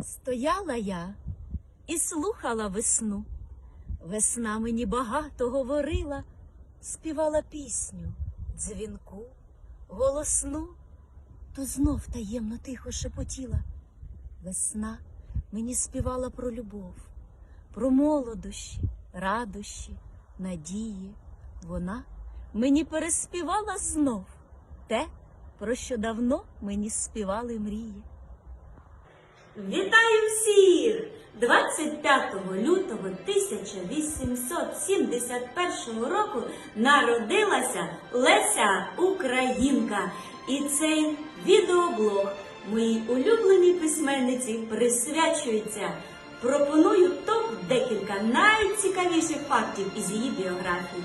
Стояла я і слухала весну. Весна мені багато говорила, співала пісню, дзвінку, голосну, то знов таємно тихо шепотіла. Весна мені співала про любов, про молодощі, радощі, надії. Вона мені переспівала знов те, про що давно мені співали мрії. Вітаю всіх! 25 лютого 1871 року народилася Леся Українка. І цей відеоблог моїй улюбленій письменниці присвячується. Пропоную топ декілька найцікавіших фактів із її біографії.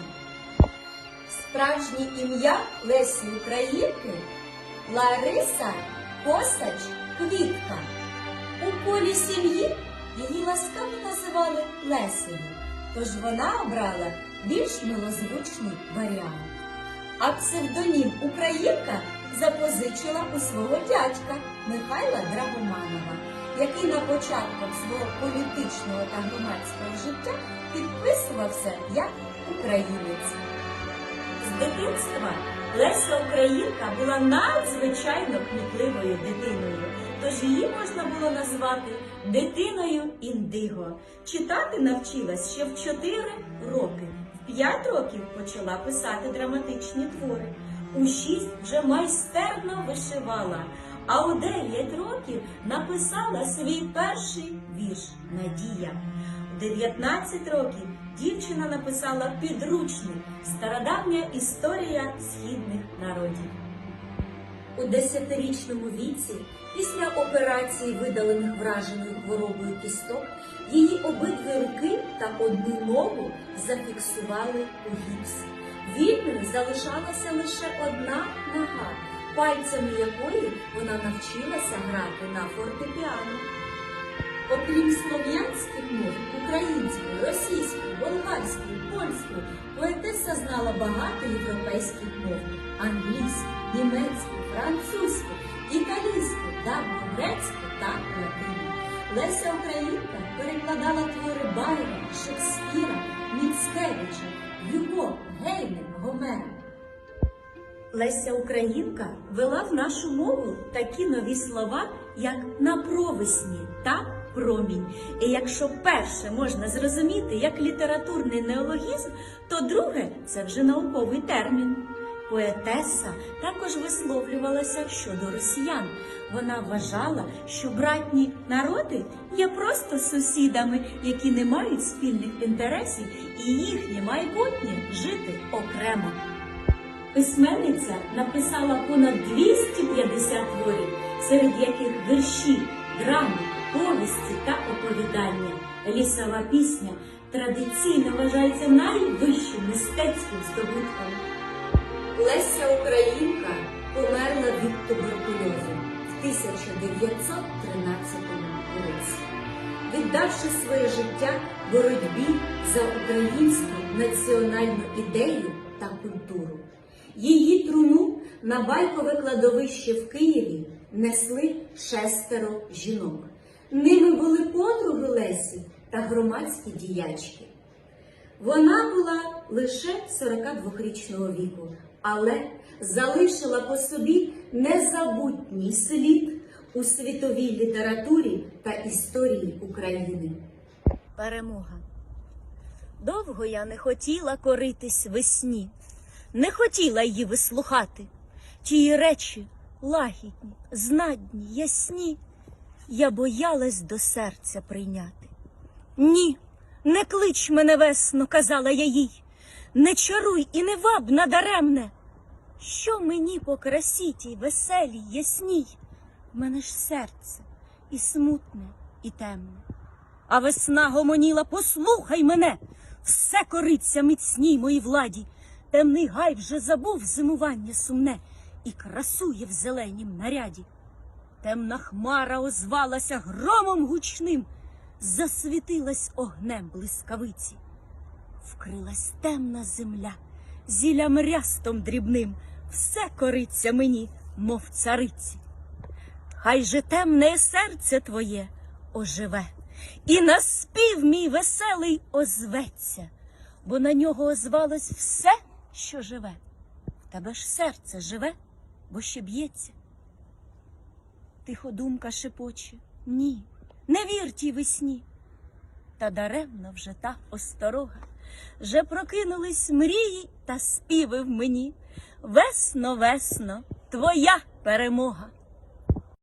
Справжнє ім'я Лесі Українки Лариса Косач Квітка. У колі сім'ї її ласкаво називали Лесею, тож вона обрала більш милозвучний варіант. А псевдонім Українка запозичила у свого дядька Михайла Драгоманова, який на початках свого політичного та громадського життя підписувався як українець. З дитинства Леся Українка була надзвичайно кмітливою дитиною, тож її можна було назвати дитиною індиго. Читати навчилась ще в 4 роки. В 5 років почала писати драматичні твори. У 6 вже майстерно вишивала, а у 9 років написала свій перший вірш Надія. У 19 років дівчина написала підручник Стародавня історія східних народів. У десятирічному віці, після операції, видалених враженою хворобою кісток, її обидві руки та одну ногу зафіксували у гіпс. Вільною залишалася лише одна нога, пальцями якої вона навчилася грати на фортепіано. Окрім слов'янських мов, української, російської, болгарської, польської, поетеса знала багато європейських мов англійську, німецьку, французьку, італійську, давньогрецьку та латину. Леся Українка перекладала твори Байрона, Шекспіра, Міцкевича, Юго, Гейне, Гомера. Леся Українка вела в нашу мову такі нові слова, як на провесні та промінь. І якщо перше можна зрозуміти як літературний неологізм, то друге це вже науковий термін. Поетеса також висловлювалася щодо росіян. Вона вважала, що братні народи є просто сусідами, які не мають спільних інтересів, і їхнє майбутнє жити окремо. Письменниця написала понад 250 творів, серед яких вірші, драми, повісті та оповідання. Лісова пісня традиційно вважається найвищим мистецьким здобутком. Леся Українка померла від туберкульозу в 1913 році, віддавши своє життя боротьбі за українську національну ідею та культуру. Її труну на байкове кладовище в Києві несли шестеро жінок. Ними були подруги Лесі та громадські діячки. Вона була лише 42-річного віку, але залишила по собі незабутній слід у світовій літературі та історії України. Перемога. Довго я не хотіла коритись весні, не хотіла її вислухати. Тії речі лагідні, знадні, ясні, я боялась до серця прийняти. Ні, не клич мене весно, казала я їй, не чаруй і не ваб надаремне. Що мені по красі тій веселій, ясній? В мене ж серце і смутне, і темне. А весна гомоніла, послухай мене, все кориться міцній моїй владі. Темний гай вже забув зимування сумне і красує в зеленім наряді. Темна хмара озвалася громом гучним, засвітилась огнем блискавиці. Вкрилась темна земля, зілям рястом дрібним, все кориться мені, мов цариці. Хай же темне серце твоє оживе, і на спів мій веселий озветься, бо на нього озвалось все, що живе. В тебе ж серце живе, бо ще б'ється. Тихо думка шепоче, ні, не вір тій весні. Та даремно вже та осторога, вже прокинулись мрії та співи в мені. Весно, весно, твоя перемога.